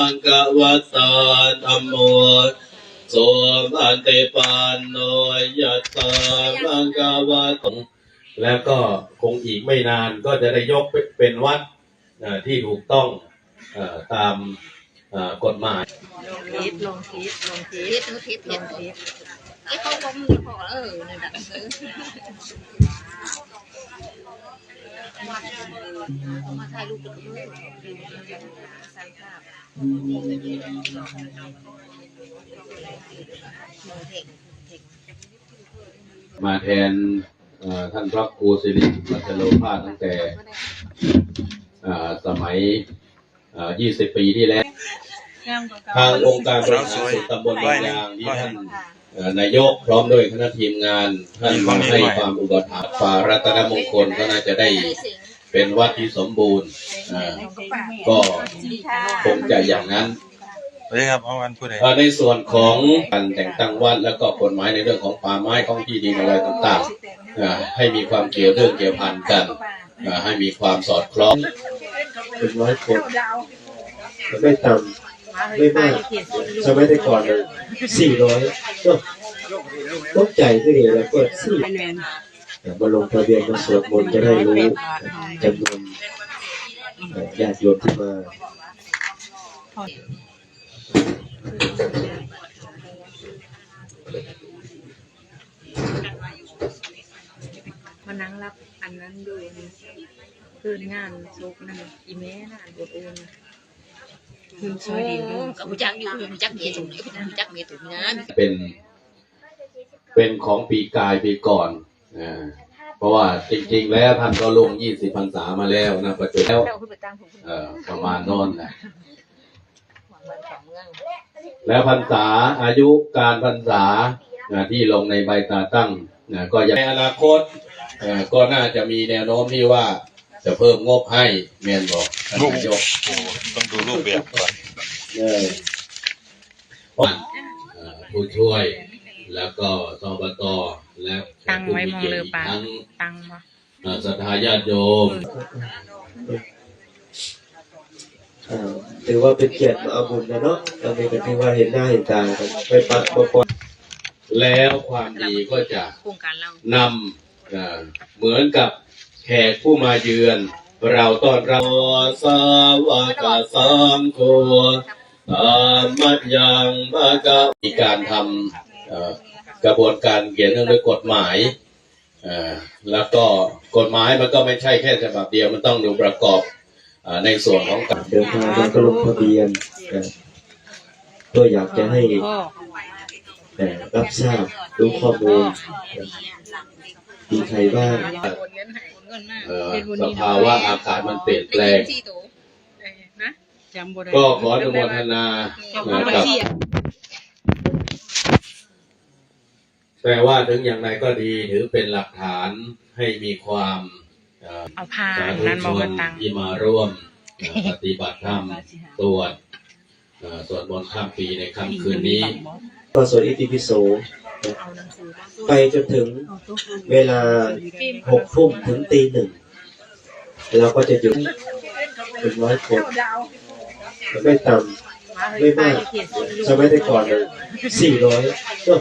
มังกวัสสะธัมโมโสอันติปันโนยัตตามังกวัสแล้วก็คงอีกไม่นานก็จะได้ยกเป็นวัดที่ถูกต้องอตามกฎหมาย ลงทิศลงทิศลงทิทิศศทิศลงทิศไอ้เขาก็มึงพอเออนั่นแหละเออมาถ่ายรูปกันด้วยสร้างภาพ มาแทนเอ่อท่านพระครูสิริวัชโลภาสตั้งแต่เอ่อสมัยเอ่อ20 ปีที่แล้ว ทางองค์การบริหารส่วนตำบลบางยางที่ท่านเอ่อนายกพร้อมด้วยคณะทีมงานท่านมาให้ความอุปถัมภ์ฝ่ารัตนมงคลก็น่าจะได้ เป็นวัดที่สมบูรณ์เอ่อก็คงจะอย่างนั้นสวัสดีครับเอาวันพูดเลยเอ่อในส่วนของการแต่งตั้งวัดแล้วก็กฎหมายในเรื่องของป่าไม้ของที่ดินอะไรต่างๆเอ่อให้มีความเกี่ยวเรื่องเกี่ยวพันกันเอ่อให้มีความสอดคล้องเป็นร้อยคนไม่ต่ำไม่มากสมัยแต่ก่อนเลยสี่ร้อยก็ต้องใจก็ดีแล้วก็สี่ มาลงทะเบียนมาสวดมนต์จะได้รู้จำนวนญาติโยมที่มามานั่งรับอันนั้นดูคืนงานซุกนั่นอีแม่น่ะบทเอิญคืนซอยดินดูกับผู้จักอยู่ผู้จักเมียถุงนี้ผู้จักเมียถุงนะเป็น เป็นของปีกายปีก่อน เพราะว่าจริงๆ แล้วท่านก็ลงยี่สิบพรรษามาแล้วนะปัจจุบันแล้วเราขึ้นไปตั้งผมเอ่อประมาณโน้นนะวันสองเมืองแล้วพรรษาอายุการพรรษานะที่ลงในใบตาตั้งนะก็ยังในอนาคตเอ่อก็น่าจะมีแนวโน้มที่ว่าจะเพิ่มงบให้เมียนบอกท่านนายกโอ้ต้องดูรูปแบบก่อนเออเอ่อผู้ช่วย แล้วก็สบตและตั้งไว้มองเรือปลาทั้งตั้งบ่เอ่อศรัทธาญาติโยมอ่าถือว่าเป็นเกียรติมาเอาบุญนะเนาะตอนนี้ก็ถือว่าเห็นหน้าเห็นตากันไปปะปะปะแล้วความดีก็จะโครงการเรานำเอ่อเหมือนกับแขกผู้มาเยือน เราต้อนรับสาวกสังโฆธรรมยังมะกะมีการทำเอ่อ กระบวนการเขียนเรื่องด้วยกฎหมายเอ่อแล้วก็กฎหมายมันก็ไม่ใช่แค่ฉบับเดียวมันต้องดูประกอบเอ่อในส่วนของการเดินทางแล้วก็ลงทะเบียนนะตัวอยากจะให้พ่อเอ่อรับทราบรู้ข้อมูลมีใครบ้างโอนเงินให้โอนเงินมาเอ่อสภาวะอากาศมันเปลี่ยนแปลงที่ตัวนะจำบ่ได้ก็ขออนุโมทนาเจ้าขนะองบัญกับ ชีแต่ว่าถึงอย่างไรก็ดีถือเป็นหลักฐานให้มีความเอ่อเอาผ้าสาธุนั้นชมานตั้งที่มาร่วมเอ่อปฏิบัติธรรมตรวจเอ่อสวดมนต์ข้ามปีในค่ำคืนนี้ก็สวดอิติปิโสไปจนถึงเวลาหกทุ่มถึงตีหนึ่งเราก็จะหยุดเป็นร้อยคนไม่ต่ำไม่มากสมัยแต่ก่อนเลยสี่ร้อยก็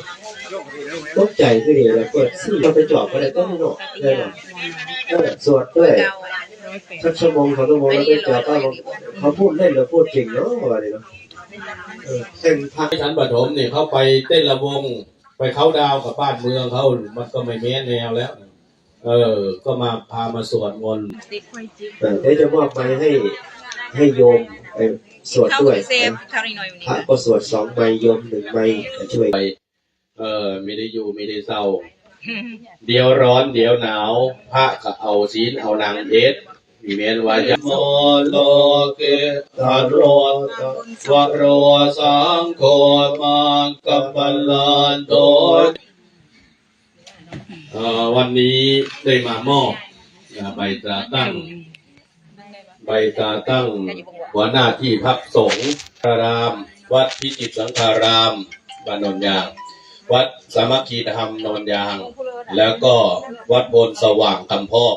ต้องใจก็ดีแล้วก็สี่เราไปจอดก็ได้ก็ไม่หนอกได้หรอกก็แบบสวดด้วยสักชั่วโมงสองชั่วโมงแล้วไปจอดก็เขาพูดเล่นหรือพูดจริงเนาะอะไรเนาะเออเส้นทางชั้นปฐมเนี่ยเขาไปเต้นระวง ไปเขาดาวกับบ้านเมืองเขามันก็ไม่แม้แนวแล้วเออ ก็มาพามาสวดมนต์เออเดี๋ยวจะมอบไปให้ให้โยมไปสวดด้วยพระก็สวดสองใบโยมหนึ่งใบช่วย เออ ไม่ได้อยู่ไม่ได้เศร้า เดี๋ยวร้อนเดี๋ยวหนาวพระก็เอาศีลเอานางเอสมีเมนวายโมโลเกตาโรวโรสังโฆมังกัปปะลันโตเออวันนี้ได้มามอบอ่าใบตราตั้ง ใบตราตั้ง หัวหน้าที่พักสงฆ์ราม วัดพิจิตรสังฆารามบ้านนนยาง วัดสามัคคีธรรมโนนยาง แล้วก็วัดโพนสว่างคำพอก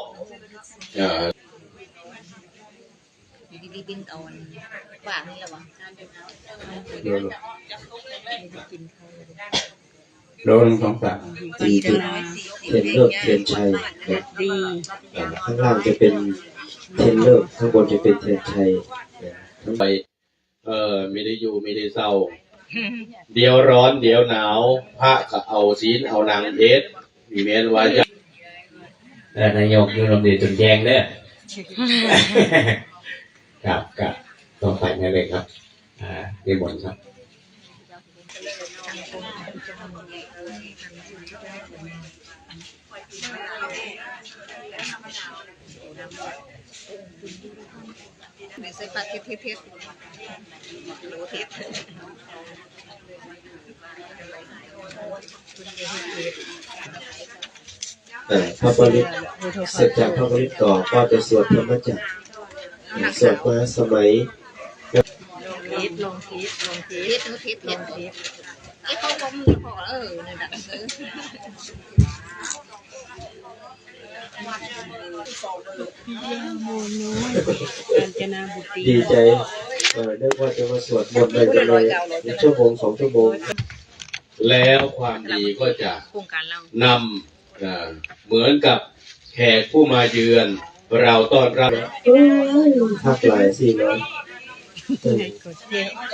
อ่าดีๆบินตอนฝากนี่แหละวะโดนโลหนึ่งสองสามตีจุดเทรนเลิกเทียนชัยนะอ่าข้างล่างจะเป็นเทรนเลิกข้างบนจะเป็นเทียนชัยนะทั้งไปเออไม่ได้อยู่ไม่ได้เศร้า เดี๋ยวร้อนเดี๋ยวหนาว พระก็เอาศีลเอานางเทศมีเมนว่าจะเออนายกอยู่โรงเรียนจนแยงเด้อครับครับต้องไปนั่นเลยครับ อ่าเรียนบนครับ เดี๋ยวใส่ปลาเทศเทศเทศโหเทศแต่พระบริตเสร็จจากพระบริตก่อก็จะสวดธรรมจักรสวดมาสมัยคิดลงคิดลงคิเทดศเทศเทศเทศไอ้เขาบอกมึงพอเออเนี่ยดักเอ อการจนาบุตรีดีใจเออได้ว่าจะมาสวดมนต์เลยกันเลยอีกชั่วโมงสองชั่วโมง แล้วความดีก็จะโครงการเรานำเอ่อเหมือนกับแขกผู้มาเยือน เราต้อนรับภาคหลายสี่ร้อยเออ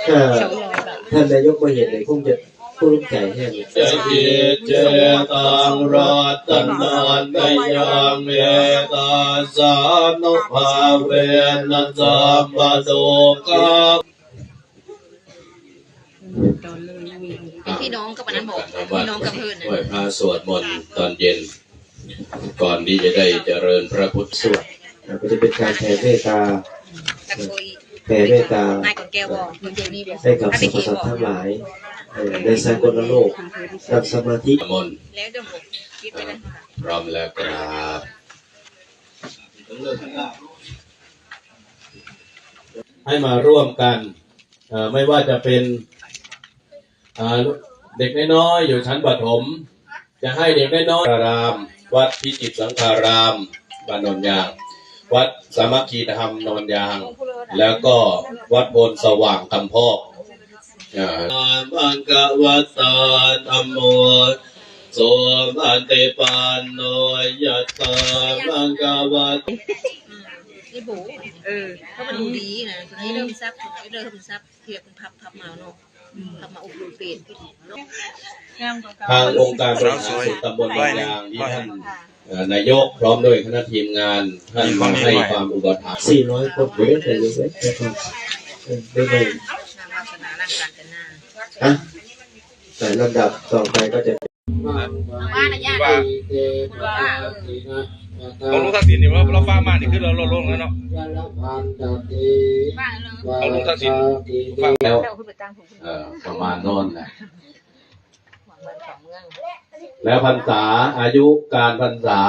ถ้าท่านนายกมาเห็นเลยคงจะ ปลื้มใจแน่เยจะจิเจตังรัตนันตยังเมตาสานุภาเวนัสสัมปะโตกะตอนเป็นพี่น้องกับนนั้นบอกพี่น้องกับเพื่อนไหวพระสวดมนต์ตอนเย็น ก่อนที่จะได้เจริญพระพุทธสวดก็จะเป็นการแผ่เมตตาแผ่เมตตานายกแก้วบอกมึงเจนี่บอกให้กับสรรพสัตว์ทั้งหลาย ในสากลโลกกับสมาธิมนต์แล้วเดี๋ยวบอกคิดไปนะพร้อมแล้วครับให้มาร่วมกันเอ่อไม่ว่าจะเป็นอ่าเด็กน้อยๆอยู่ชั้นประถม จะให้เด็กน้อยๆอาราม วัดพิจิตรสังฆารามบ้านโนนยาง วัดสามัคคีธรรมโนนยาง แล้วก็วัดโพนสว่างคำพอก อ่ามังกวัตาธรรมโมโสมันเตปันโนยัตตามังกวัตนี่บูเออเขามันดูดีนะคนนี้เริ่มซับคนนี้เริ่มซับเทียบเป็นพับพับมาเนาะพับมาอบรมเป็ดงามกว่าเก่าทางองค์การบริหารส่วนตำบลบางยางที่ท่านนายกพร้อมด้วยคณะทีมงานท่านมาให้ความอุปถัมภ์สี่ร้อยคนเยอะเลยเว้ยนะครับ ฮะแต่ลำดับต่อไปก็จะว่านะญาติว่าเราลุงทักษิณนี่เราเราฟ้ามานี่คือเราเราลงแล้วเนาะว่าเลยเราลุงทักษิณฟ้าแล้วเจ้าคุณไปตั้งผมคุณเอ่อประมาณโน่นนะหวังวันสองเมืองแล้วพรรษาอายุการพรรษา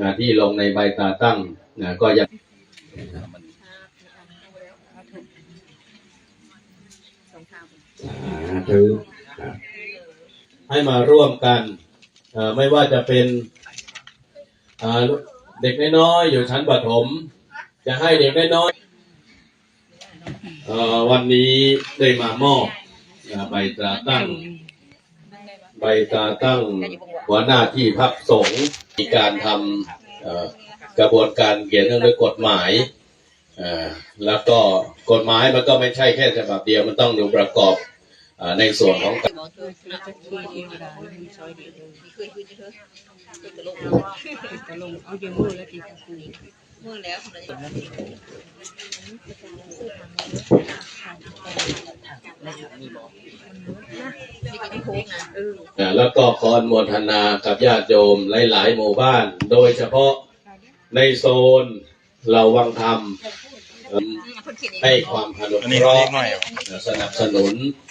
อ่าที่ลงในใบตาตั้งนะก็ยัง สองทาง สาธุให้มาร่วมกันไม่ว่าจะเป็นเด็กน้อยๆอยู่ชั้นประถม จะให้เด็กน้อยๆเอ่อวันนี้ได้มามอบอ่าใบตาตั้ง ใบตาตั้งหัวหน้าที่พักสงฆ์มีการทำกระบวนการเขียนเรื่องด้วยกฎหมายแล้วก็กฎหมายมันก็ไม่ใช่แค่ฉบับเดียวมันต้องดูประกอบ ในส่วนของบอกเธอนะจะคุยเทวดามีซอยเดียวเลยเคยคุยเธอเคยกระโลกตะลงเอาเยอะมือแล้วตีตะคุยเมื่อแล้วคนละอย่างนี่ก็ยังโค้งนะเออเอ่อแล้วก็ขออนุโมทนากับญาติโยมหลาย ๆ หมู่บ้าน โดยเฉพาะในโซนเราวังธรรมเอิ่มคนเขียนเองให้ความพนุอันนี้เคเขาราะเล็ห์กหน่อยเอ่อสนับสนุนเอ่อ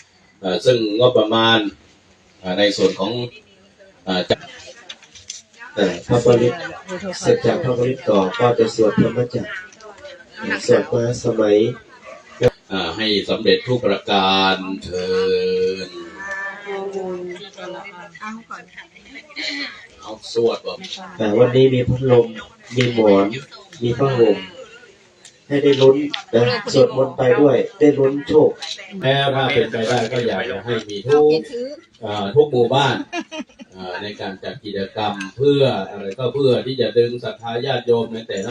ซึ่งงบประมาณในส่วนของอจะแต่พระบริตเสร็จจากพระบริตก่อนก็จะสวดธรรมจักรสวดมาสมัยให้สำเร็จทุกประการเทินเอาก่อนเอาสวดบอกแต่วันนี้มีพัดลม มีหมอน มีผ้าห่ม ให้ได้ลุ้นนะสวดมนต์ไปด้วย ได้ลุ้นโชคแล้วถ้าเป็นไปได้ก็อยากจะให้มีทุกเอ่อทุกหมู่บ้านเอ่อในการจัดกิจกรรมเพื่ออะไรก็เพื่อที่จะดึงศรัทธาญาติโยมในแต่ละ